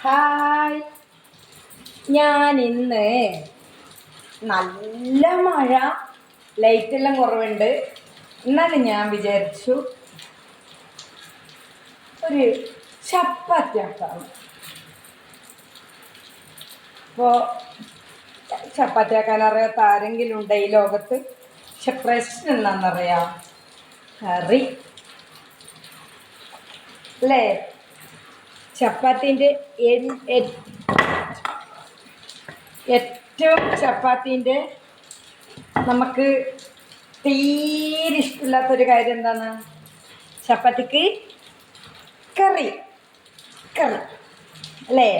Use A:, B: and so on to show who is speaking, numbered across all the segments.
A: Hi. ഞാൻ ഇന്ന് നല്ല മഴ ലൈറ്റ് എല്ലാം കുറവുണ്ട്. എന്നാലും ഞാൻ വിചാരിച്ചു ഒരു ചപ്പാത്തി ആക്കാം. അപ്പോൾ ചപ്പാത്തി ആക്കാൻ അറിയാത്ത ആരെങ്കിലും ഉണ്ട് ഈ ലോകത്ത്? പക്ഷെ പ്രശ്നം എന്താണെന്നറിയാം? കറി. അല്ലേ? ചപ്പാത്തിന്റെ ഏറ്റവും ചപ്പാത്തിന്റെ നമുക്ക് തീരെ ഇഷ്ടമില്ലാത്തൊരു കാര്യം എന്താണ്? ചപ്പാത്തിക്ക് കറി കറി അല്ലേ?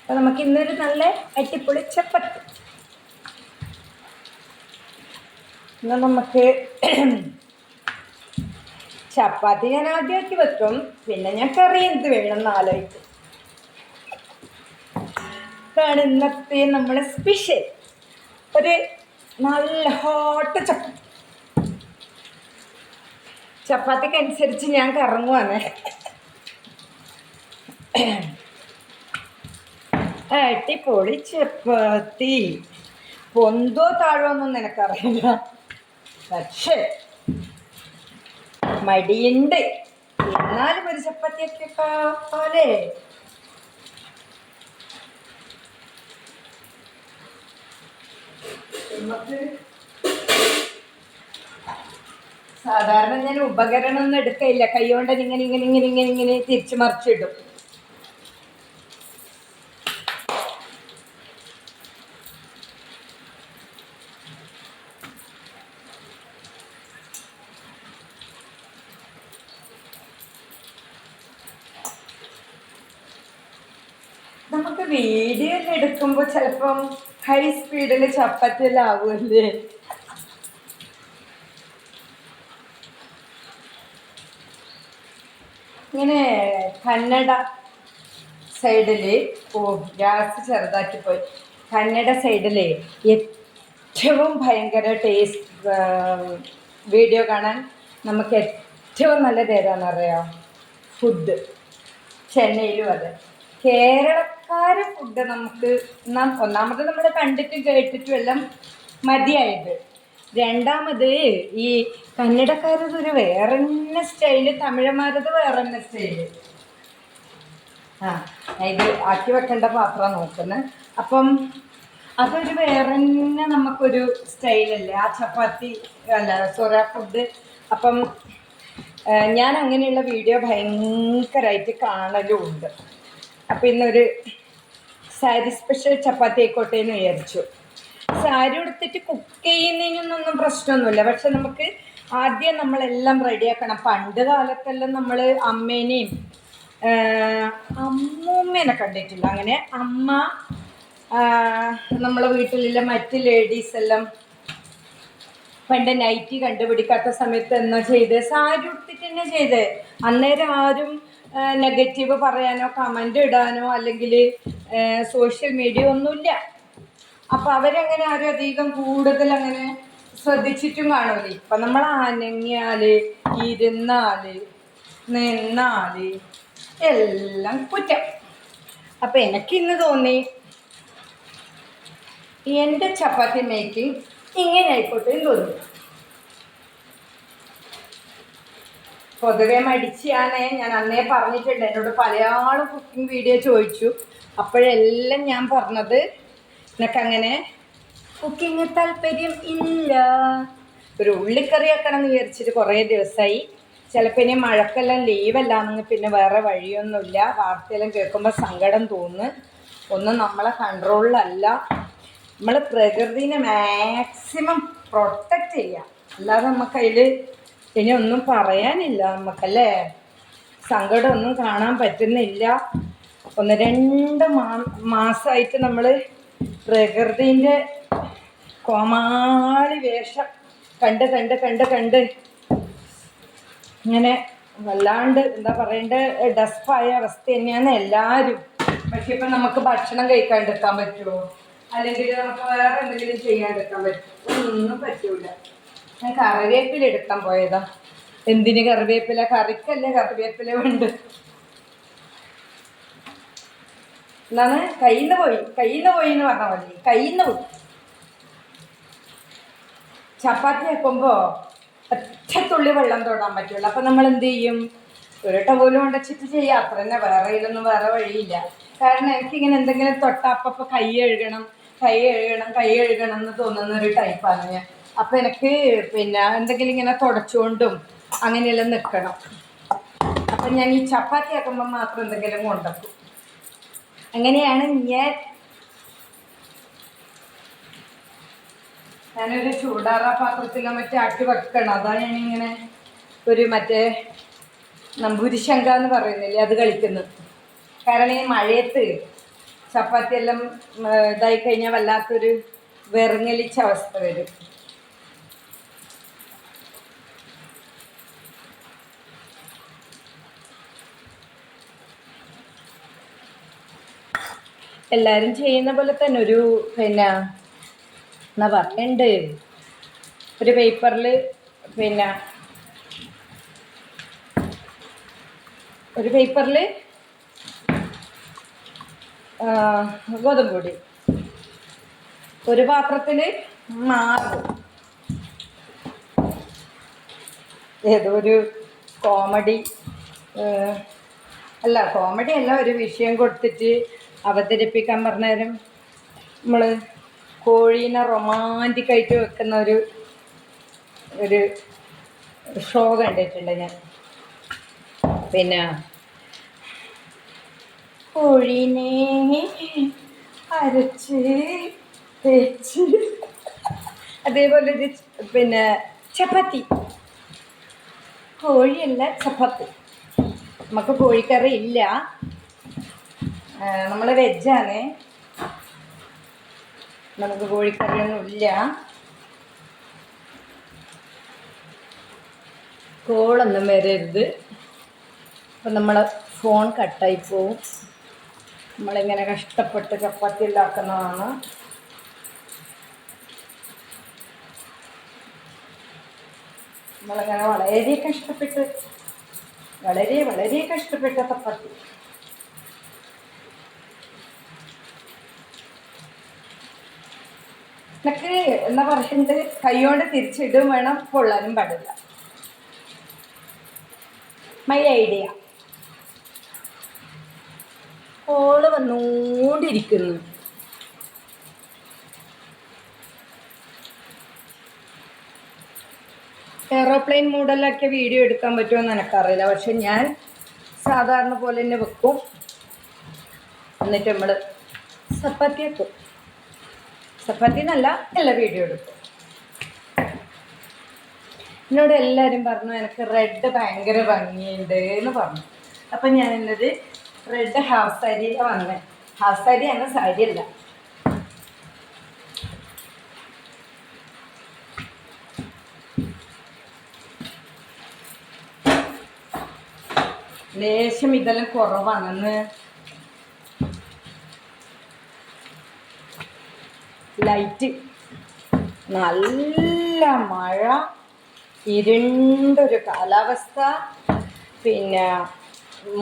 A: അപ്പം നമുക്ക് ഇന്നൊരു നല്ല അടിപൊളി ചപ്പാത്തി. എന്നാൽ നമുക്ക് ചപ്പാത്തി ഞാൻ ആദ്യമാക്കി വെക്കും. പിന്നെ ഞാൻ കറി എന്ത് വേണം എന്നാലോചിച്ച് ഇതാണ് ഇന്നത്തെ നമ്മളെ സ്പെഷ്യൽ ഒരു നല്ല ഹോട്ട് ചപ്പ ചപ്പാത്തിക്ക് അനുസരിച്ച് ഞാൻ കറങ്ങുവാണ്. പൊളി ചപ്പാത്തി. പൊന്തോ താഴോന്നും നിനക്കറിയില്ല പക്ഷേ മടിയുണ്ട്. എന്നാലും ഒരു ചപ്പാത്തിയൊക്കെ പോലെ സാധാരണ ഞാൻ ഉപകരണം ഒന്നും എടുക്കയില്ല കൈകൊണ്ട് ഇങ്ങനെ ഇങ്ങനെ ഇങ്ങനെ ഇങ്ങനെ ഇങ്ങനെ തിരിച്ചു മറിച്ചിടും നമുക്ക് വീഡിയോ എടുക്കുമ്പോ ചിലപ്പം ഹൈ സ്പീഡിൽ ചപ്പാത്തിയെല്ലാം ആവുമല്ലേ ഇങ്ങനെ കന്നഡ സൈഡിൽ ഓ ഗ്യാസ് ചെറുതാക്കി പോയി കന്നഡ സൈഡിൽ ഏറ്റവും ഭയങ്കര ടേസ്റ്റ് വീഡിയോ കാണാൻ നമുക്ക് ഏറ്റവും നല്ലത് ഏതാണെന്നറിയാം? ഫുഡ് ചെന്നൈയിലും അതെ. കേരളക്കാർ ഫുഡ് നമുക്ക് ഒന്നാമത് നമ്മൾ കണ്ടിട്ടും കേട്ടിട്ടും എല്ലാം മതിയായത്. രണ്ടാമത് ഈ കന്നഡക്കാരത് ഒരു വേറെ തന്നെ സ്റ്റൈൽ തമിഴന്മാരത് വേറെ തന്നെ സ്റ്റൈൽ. ആ ഇത് ആക്കി വെക്കേണ്ട പാത്രം നോക്കുന്നത് അപ്പം അതൊരു വേറെ തന്നെ നമുക്കൊരു സ്റ്റൈലല്ലേ. ആ ചപ്പാത്തി അല്ല സോറി ആ ഫുഡ് അപ്പം ഞാൻ അങ്ങനെയുള്ള വീഡിയോ ഭയങ്കരമായിട്ട് കാണലും ഉണ്ട് അപ്പം ഇന്നൊരു സാരി സ്പെഷ്യൽ ചപ്പാത്തി ആയിക്കോട്ടെ എന്ന് വിചാരിച്ചു. സാരി ഉടുത്തിട്ട് കുക്ക് ചെയ്യുന്നതിനൊന്നും പ്രശ്നമൊന്നുമില്ല. പക്ഷെ നമുക്ക് ആദ്യം നമ്മളെല്ലാം റെഡിയാക്കണം പണ്ട് കാലത്തെല്ലാം നമ്മൾ അമ്മേനെയും അമ്മൂമ്മേനെ കണ്ടിട്ടില്ല. അങ്ങനെ അമ്മ നമ്മളെ വീട്ടിലുള്ള മറ്റ് ലേഡീസ് എല്ലാം പണ്ട് നൈറ്റി കണ്ടുപിടിക്കാത്ത സമയത്ത് എന്നാ ചെയ്ത്? സാരി ഉടുത്തിട്ട് തന്നെ ചെയ്ത്? അന്നേരം ആരും നെഗറ്റീവ് പറയാനോ കമന്റ് ഇടാനോ അല്ലെങ്കിൽ സോഷ്യൽ മീഡിയ ഒന്നുമില്ല. അപ്പോൾ അവരങ്ങനെ ആരും അധികം കൂടുതൽ അങ്ങനെ ശ്രദ്ധിച്ചിട്ടും കാണുമല്ലോ ഇപ്പം നമ്മൾ അനങ്ങിയാൽ ഇരുന്നാൽ നിന്നാൽ എല്ലാം കുറ്റം. അപ്പം എനിക്കിന്ന് തോന്നി എന്റെ ചപ്പാത്തി മേക്കിംഗ് ഇങ്ങനെ ആയിക്കോട്ടെ എന്ന് തോന്നി. പൊതുവെ മടിച്ചാണ്. ഞാൻ അന്നേ പറഞ്ഞിട്ടുണ്ട് എന്നോട് പലയാളും കുക്കിംഗ് വീഡിയോ ചോദിച്ചു. അപ്പോഴെല്ലാം ഞാൻ പറഞ്ഞത് നിനക്കങ്ങനെ കുക്കിംഗ് താല്പര്യം ഇല്ല. ഒരു ഉള്ളിക്കറി വെക്കണം എന്ന് വിചാരിച്ചിട്ട് കുറേ ദിവസമായി ചിലപ്പോൾ ഇനി മഴക്കെല്ലാം ലീവല്ലാന്ന് പിന്നെ വേറെ വഴിയൊന്നുമില്ല. വാർത്തയെല്ലാം കേൾക്കുമ്പോൾ സങ്കടം തോന്നുന്നു ഒന്നും നമ്മളെ കൺട്രോളിലല്ല നമ്മൾ പ്രകൃതിനെ മാക്സിമം പ്രൊട്ടക്റ്റ് ചെയ്യുക അല്ലാതെ നമുക്കതിൽ ഇനി ഒന്നും പറയാനില്ല നമുക്കല്ലേ സങ്കടമൊന്നും കാണാൻ പറ്റുന്നില്ല. ഒന്ന് രണ്ട് മാ മാസമായിട്ട് നമ്മൾ പ്രകൃതിന്റെ കോമാളി വേഷം കണ്ട് കണ്ട് കണ്ട് കണ്ട് ഇങ്ങനെ വല്ലാണ്ട് എന്താ പറയണ്ട ഡസ്പായ അവസ്ഥ തന്നെയാണ് എല്ലാവരും പക്ഷെ ഇപ്പം നമുക്ക് ഭക്ഷണം കഴിക്കാണ്ടിരിക്കാൻ പറ്റുമോ അല്ലെങ്കിൽ നമുക്ക് വേറെ എന്തെങ്കിലും ചെയ്യാണ്ടിരിക്കാൻ പറ്റുമോ ഒന്നും പറ്റൂല. ഞാൻ കറിവേപ്പില എടുക്കാൻ പോയതാ. എന്തിന് കറിവേപ്പില? കറിക്കല്ലേ കറിവേപ്പില ഉണ്ട് എന്നാണ് കയ്യിൽ പോയി. കയ്യിൽ പോയി എന്ന് പറഞ്ഞാൽ മതി. കയ്യിൽ പോയി. ചപ്പാത്തി വെക്കുമ്പോൾ ഒറ്റത്തുള്ളി വെള്ളം തൊടാൻ പറ്റുള്ളൂ. അപ്പം നമ്മൾ എന്ത് ചെയ്യും? ഒരട്ട പോലും ഉണ്ടച്ചിട്ട് ചെയ്യാം. അത്ര തന്നെ വേറെ ഇതിലൊന്നും വേറെ വഴിയില്ല. കാരണം എനിക്കിങ്ങനെ എന്തെങ്കിലും തൊട്ടപ്പൊ കൈ എഴുകണം കൈ എഴുകണം കൈ എഴുകണം എന്ന് തോന്നുന്ന ഒരു ടൈപ്പാണ് ഞാൻ. അപ്പം എനിക്ക് പിന്നെ എന്തെങ്കിലും ഇങ്ങനെ തുടച്ചുകൊണ്ടും അങ്ങനെയെല്ലാം നിൽക്കണം അപ്പം ഞാൻ ഈ ചപ്പാത്തി ആക്കുമ്പോൾ മാത്രം എന്തെങ്കിലും കൊണ്ടുവെക്കും. അങ്ങനെയാണ് ഞാൻ ഞാനൊരു ചൂടാറ പാത്രത്തിലോ മറ്റേ ആട്ടി വെക്കണം. അതാ ഞാനിങ്ങനെ ഒരു മറ്റേ നമ്പൂരിശങ്ക എന്ന് പറയുന്നില്ലേ അത് കളിക്കുന്നത്. കാരണം ഈ മഴയത്ത് ചപ്പാത്തി എല്ലാം ഇതായി കഴിഞ്ഞാൽ വല്ലാത്തൊരു വിറങ്ങലിച്ച അവസ്ഥ വരും. എല്ലാവരും ചെയ്യുന്ന പോലെ തന്നെ ഒരു പിന്നെ എന്നാ പറയണ്ട്? ഒരു പേപ്പറിൽ പിന്നെ ഒരു പേപ്പറിൽ ഗോതമ്പ് പൊടി. ഒരു പാത്രത്തിൽ മാവ്. ഏതോ ഒരു കോമഡി അല്ല കോമഡി അല്ല ഒരു വിഷയം കൊടുത്തിട്ട് അവതരിപ്പിക്കാൻ പറഞ്ഞാലും നമ്മൾ കോഴീനെ റൊമാന്റിക്കായിട്ട് വെക്കുന്ന ഒരു ഒരു ഷോ കണ്ടിട്ടുണ്ട് ഞാൻ. പിന്നെ കോഴീനെ അരച്ച് തേച്ച് അതേപോലെ ഒരു പിന്നെ ചപ്പാത്തി. കോഴിയല്ല ചപ്പാത്തി. നമുക്ക് കോഴിക്കറി ഇല്ല. നമ്മൾ വെജാണ്. നമുക്ക് കോഴിക്കറിയൊന്നും ഇല്ല. കോളൊന്നും വരരുത്. അപ്പം നമ്മൾ ഫോൺ കട്ടായി പോവും. നമ്മളിങ്ങനെ കഷ്ടപ്പെട്ട് ചപ്പാത്തി ഉണ്ടാക്കുന്നതാണ്. നമ്മളിങ്ങനെ വളരെ കഷ്ടപ്പെട്ട് വളരെ വളരെ കഷ്ടപ്പെട്ട ചപ്പാത്തി. എനിക്ക് എന്താ പറയുന്നത് കൈയോടെ തിരിച്ചിടും വേണം പൊള്ളാനും പാടില്ല. മൈ ഐഡിയ കോൾ വന്നുകൊണ്ടിരിക്കുന്നു എയറോപ്ലെയിൻ മൂഡലൊക്കെ വീഡിയോ എടുക്കാൻ പറ്റുമെന്ന് എനിക്കറിയില്ല. പക്ഷെ ഞാൻ സാധാരണ പോലെ തന്നെ വെക്കും. എന്നിട്ട് നമ്മൾ ചപ്പാത്തി വെക്കും ചപ്പാത്തി എന്നല്ല എല്ലാ വീഡിയോ എടുക്കും. എന്നോട് എല്ലാവരും പറഞ്ഞു എനിക്ക് റെഡ് ഭയങ്കര ഭംഗിയുണ്ട് എന്ന് പറഞ്ഞു. അപ്പം ഞാൻ എന്നത് റെഡ് ഹാഫ് സാരിയിലാണ് വന്നത് ഹാഫ് സാരി എന്ന സാരി അല്ല. ലേശം ഇതെല്ലാം കുറവാണെന്ന്. ലൈറ്റ് നല്ല മഴ ഇരുണ്ടൊരു കാലാവസ്ഥ. പിന്നെ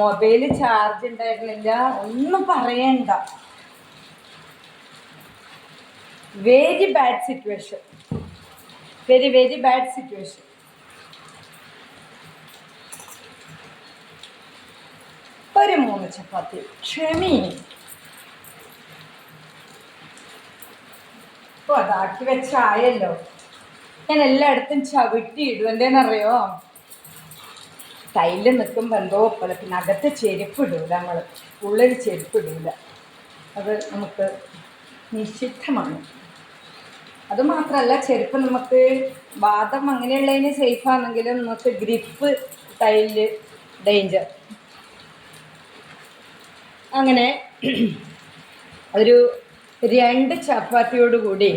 A: മൊബൈൽ ചാർജ് ഉണ്ടായിരുന്നില്ല. ഒന്നും പറയണ്ട. Very bad situation very very bad situation ഒരു മൂന്ന് ചപ്പാത്തി. ക്ഷമി. ഓ അതാക്കി വെച്ചായല്ലോ ഞാൻ എല്ലായിടത്തും ചവിട്ടി ഇടും ടൈൽ നിൽക്കുമ്പോൾ എന്തോ പോലെ. പിന്നെ അകത്ത് ചെരുപ്പ് ഇടൂല നമ്മൾ ഉള്ളിൽ ചെരുപ്പ് ഇടൂല. അത് നമുക്ക് നിഷിദ്ധമാണ്. അത് മാത്രമല്ല ചെരുപ്പ് നമുക്ക് വാദം അങ്ങനെയുള്ളതിന് സേഫാണെങ്കിലും നമുക്ക് ഗ്രിപ്പ് തൈൽ ഡേഞ്ചർ അങ്ങനെ ഒരു രണ്ട് ചപ്പാത്തിയോട് കൂടി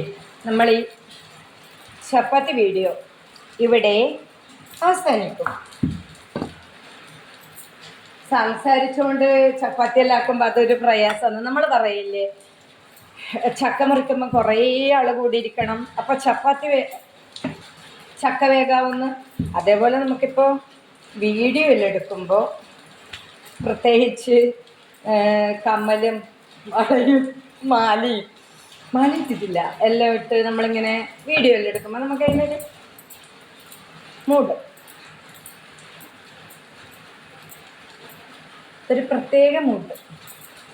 A: നമ്മൾ ഈ ചപ്പാത്തി വീഡിയോ ഇവിടെ അവസാനിക്കും. സംസാരിച്ചുകൊണ്ട് ചപ്പാത്തി എല്ലാം ആക്കുമ്പോൾ അതൊരു പ്രയാസമാണ്. നമ്മൾ പറയില്ലേ ചക്ക മുറിക്കുമ്പോൾ കുറേ ആൾ കൂടിയിരിക്കണം. അപ്പോൾ ചപ്പാത്തി ചക്ക വേഗാവുന്നു. അതേപോലെ നമുക്കിപ്പോൾ വീഡിയോ എടുക്കുമ്പോൾ പ്രത്യേകിച്ച് കമ്മലും വളയും മാലയും മാലി ഇട്ടിട്ടില്ല. എല്ലാം ഇട്ട് നമ്മളിങ്ങനെ വീഡിയോ എല്ലാം എടുക്കുമ്പോൾ നമുക്ക് അതിനൊരു മൂഡ്. ഒരു പ്രത്യേക മൂഡ്.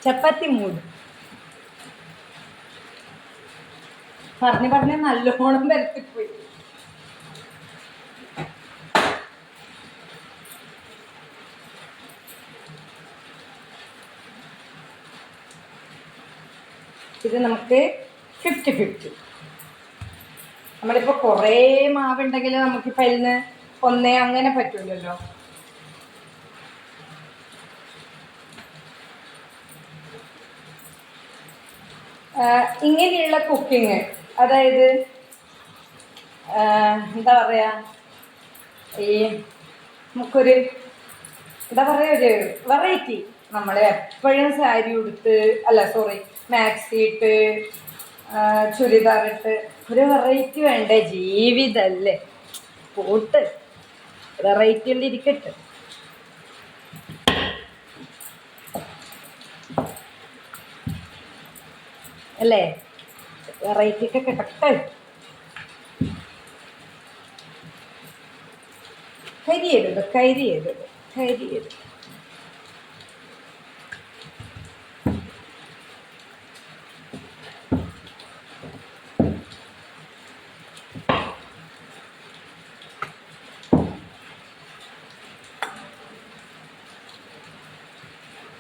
A: ചപ്പാത്തി മൂഡ്. പറഞ്ഞ് പറഞ്ഞ് നല്ലോണം വരത്തിപ്പോയി ഇത് നമുക്ക് ഫിഫ്റ്റി ഫിഫ്റ്റി നമ്മളിപ്പോൾ കുറേ മാവുണ്ടെങ്കിൽ അതിൽ നിന്ന് ഒന്നേ അങ്ങനെ പറ്റില്ലല്ലോ ഇങ്ങനെയുള്ള കുക്കിങ് അതായത് എന്താ പറയുക ഈ നമുക്കൊരു എന്താ പറയുക ഒരു വെറൈറ്റി നമ്മൾ എപ്പോഴും സാരി ഉടുത്ത് അല്ല സോറി മാക്സി ഇട്ട് ചുരിദാർ ഇട്ട്. ഒരു വെറൈറ്റി വേണ്ടേ? ജീവിതല്ലേ. പോട്ട് വെറൈറ്റി ഉണ്ട് ഇരിക്കട്ടെ അല്ലേ? വെറൈറ്റി ഒക്കെ കിട്ടട്ടെ കരിയരുത് കരിയരുത് കരിയരുത്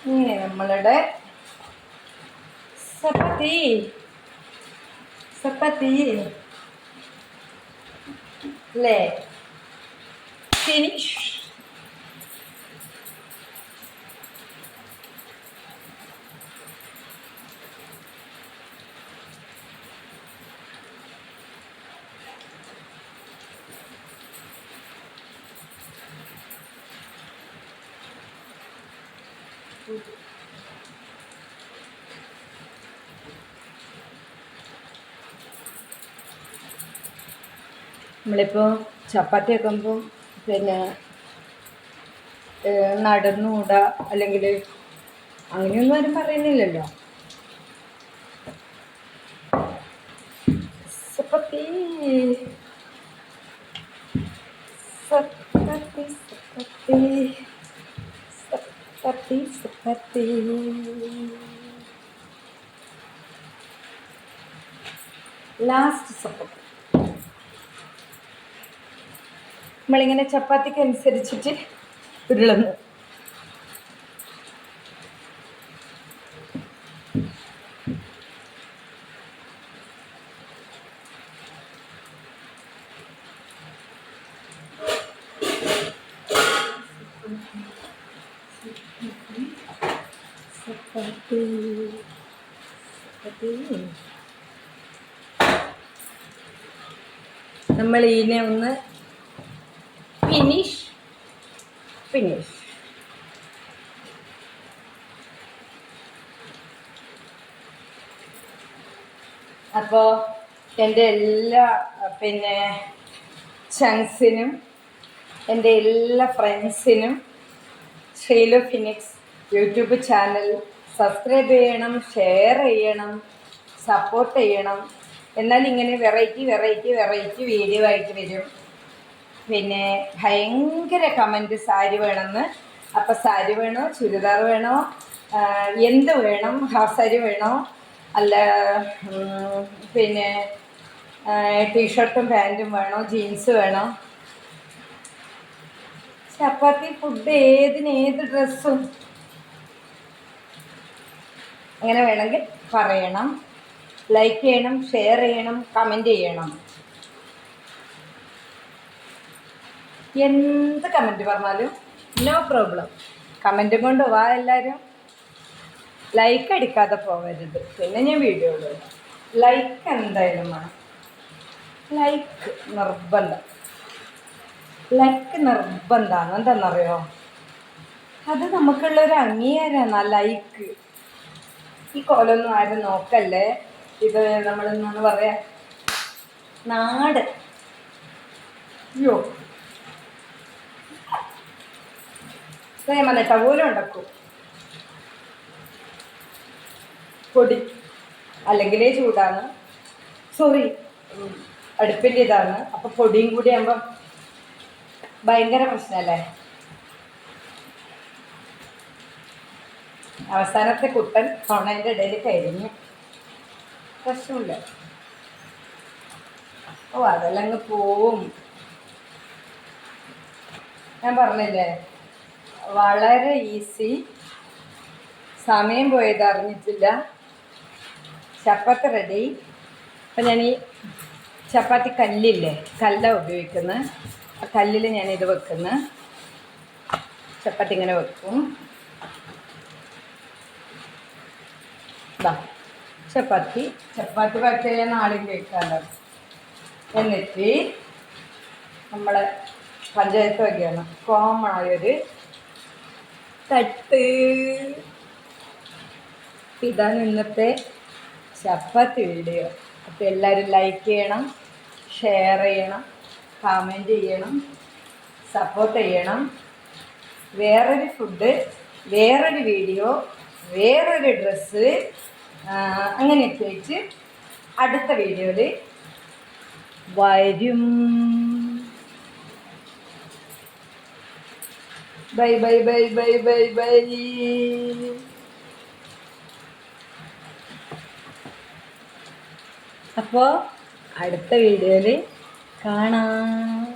A: ഇങ്ങനെ നമ്മളുടെ ചപ്പാത്തി ചപ്പാത്തി അല്ലേ ഫിനിഷ് നമ്മളിപ്പോൾ ചപ്പാത്തി വെക്കുമ്പോൾ പിന്നെ നടന്നുകൂടാ അല്ലെങ്കിൽ അങ്ങനെയൊന്നും ആരും പറയുന്നില്ലല്ലോ. ചപ്പാത്തി ചപ്പാത്തി ചപ്പാത്തി ചപ്പാത്തി ചപ്പാത്തി ലാസ്റ്റ് ചപ്പാത്തി നമ്മളിങ്ങനെ ചപ്പാത്തിക്ക് അനുസരിച്ചിട്ട് ഉരുളുന്നു നമ്മൾ ഇതിനെ ഒന്ന് ഫിനിഷ് ഫിനിഷ് അപ്പോൾ എന്റെ എല്ലാ പിന്നെ ചങ്സിനും എന്റെ എല്ലാ ഫ്രണ്ട്സിനും Shaylo Phoenix YouTube channel subscribe ചെയ്യണം ഷെയർ ചെയ്യണം സപ്പോർട്ട് ചെയ്യണം. എന്നാൽ ഇങ്ങനെ വെറൈറ്റി വെറൈറ്റി വെറൈറ്റി വീഡിയോ ആയിട്ട് വരും. പിന്നെ ഭയങ്കര കമന്റ് സാരി വേണമെന്ന്. അപ്പം സാരി വേണോ ചുരിദാർ വേണോ എന്ത് വേണം ഹാഫ് സാരി വേണോ അല്ല പിന്നെ ടീഷർട്ടും പാന്റും വേണോ ജീൻസ് വേണോ? ചപ്പാത്തി ഫുഡ് ഏതിന് ഏത് ഡ്രസ്സും അങ്ങനെ വേണമെങ്കിൽ പറയണം. ലൈക്ക് ചെയ്യണം ഷെയർ ചെയ്യണം കമന്റ് ചെയ്യണം. എന്ത് കമന്റ് പറഞ്ഞാലും നോ പ്രോബ്ലം. കമന്റും കൊണ്ട് വാ എല്ലാവരും ലൈക്ക് അടിക്കാതെ പോകരുത് പിന്നെ ഞാൻ വീഡിയോ ഇടും ലൈക്ക് എന്തായാലും വേണം. ലൈക്ക് നിർബന്ധം. ലൈക്ക് നിർബന്ധമാണ് എന്താണെന്നറിയോ അത് നമുക്കുള്ളൊരു അംഗീകാരമാണ് ആ ലൈക്ക് ഈ കോലൊന്നും ആരും നോക്കല്ലേ? ഇത് നമ്മളെന്നാണ് പറയാ? നാട്. അയ്യോ. പറഞ്ഞ ടവൂലും ഉണ്ടാക്കും. പൊടി. അല്ലെങ്കിലേ ചൂടാണ്. സോറി അടുപ്പിന്റെ ഇതാണ്. അപ്പോൾ പൊടിയും കൂടി ആകുമ്പം ഭയങ്കര പ്രശ്നമല്ലേ അവസാനത്തെ കുട്ടൻ കൊണേന്റെ ഇടയിൽ കഴിഞ്ഞു പ്രശ്നമില്ല. ഓ അതെല്ലാം അങ്ങ് പോവും. ഞാൻ പറഞ്ഞില്ലേ? വളരെ ഈസി. സമയം പോയത് അറിഞ്ഞിട്ടില്ല. ചപ്പാത്തി റെഡി അപ്പം ഞാൻ ഈ ചപ്പാത്തി കല്ലില്ലേ കല്ല ഉപയോഗിക്കുന്നത് ആ കല്ലിൽ ഞാനിത് വെക്കുന്നു. ചപ്പാത്തി ഇങ്ങനെ വെക്കും. ദാ ചപ്പാത്തി. ചപ്പാത്തി പറ്റിയ നാളെ കഴിക്കാമല്ലോ എന്നിട്ട് നമ്മളെ പഞ്ചായത്ത് വകയാണ് കോമൺ ആയൊരു തട്ട്. ഇതാണ് ഇന്നത്തെ ചപ്പാത്തി വീഡിയോ അപ്പോൾ എല്ലാവരും ലൈക്ക് ചെയ്യണം ഷെയർ ചെയ്യണം കമന്റ് ചെയ്യണം സപ്പോർട്ട് ചെയ്യണം. വേറൊരു ഫുഡ് വേറൊരു വീഡിയോ വേറൊരു ഡ്രസ്സ് അങ്ങനെയൊക്കെ വെച്ച് അടുത്ത വീഡിയോയിൽ വരും. Bye bye bye bye bye bye. അപ്പോൾ അടുത്ത വീഡിയോയിൽ കാണാം.